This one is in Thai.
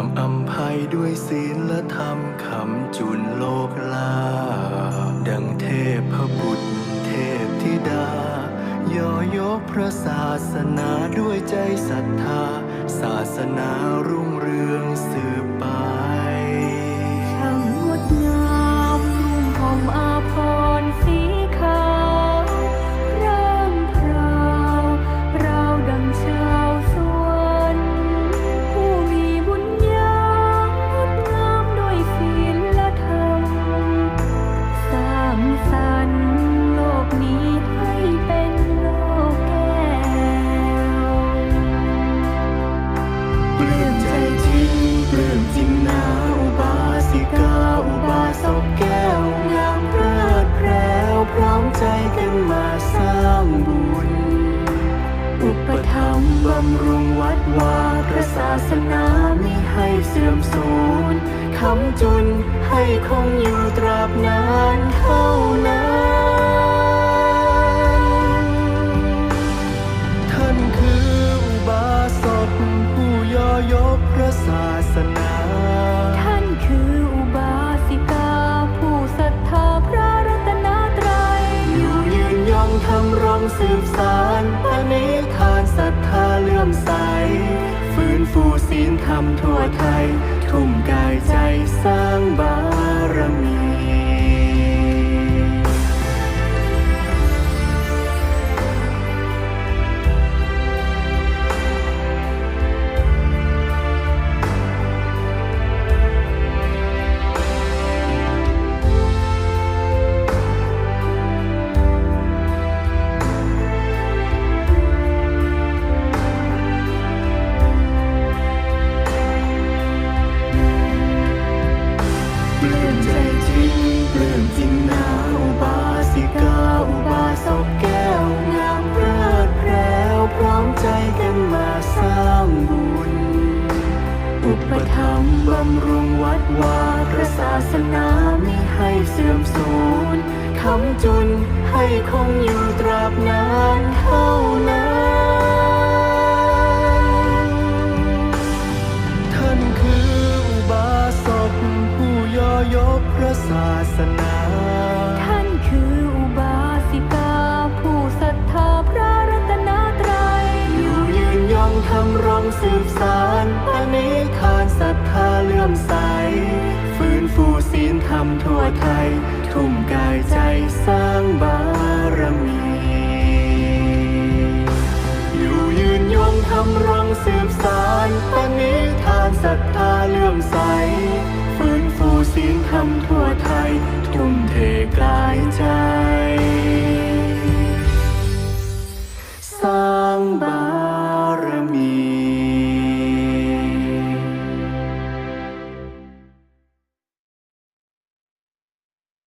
ามอำภัยด้วยศีลและธรรมคำจุนโลกลา ดังเทพพบุตรเทพธิดา ย่อยกพระศาสนาด้วยใจศรัทธา ศาสนารุ่งเรือง ใจกันมาสร้างบุญ อุปถัมภ์บำรุงวัดวาพระศาสนามิให้เสื่อมสูญคำจุนให้คงอยู่ตราบนานเท่านั้น นยงทำรงสืบสารปณิธานศรัทธาเลื่อมใส ฟื้นฟูศีลธรรมทั่วไทย ทุ่มกายใจสร้างบารมี สร้างบุญ อุปถัมภ์บำรุงวัดวาพระศาสนาไมิให้เสื่อมสูญคำจุนให้คงอยู่ตราบนานเท่านั้นท่านคืออุบาสกผู้ย่อยกพระศาสนา ท่านคือ ทำรงสืบสารปณิธานศรัทธาเลื่อมใส ฟื้นฟูศีลธรรมทั่วไทย ทุ่มกายใจสร้างบารมี อยู่ยืนยงทำรงสืบสารปณิธานศรัทธาเลื่อมใส ฟื้นฟูศีลธรรมทั่วไทย ทุ่มเทกายใจ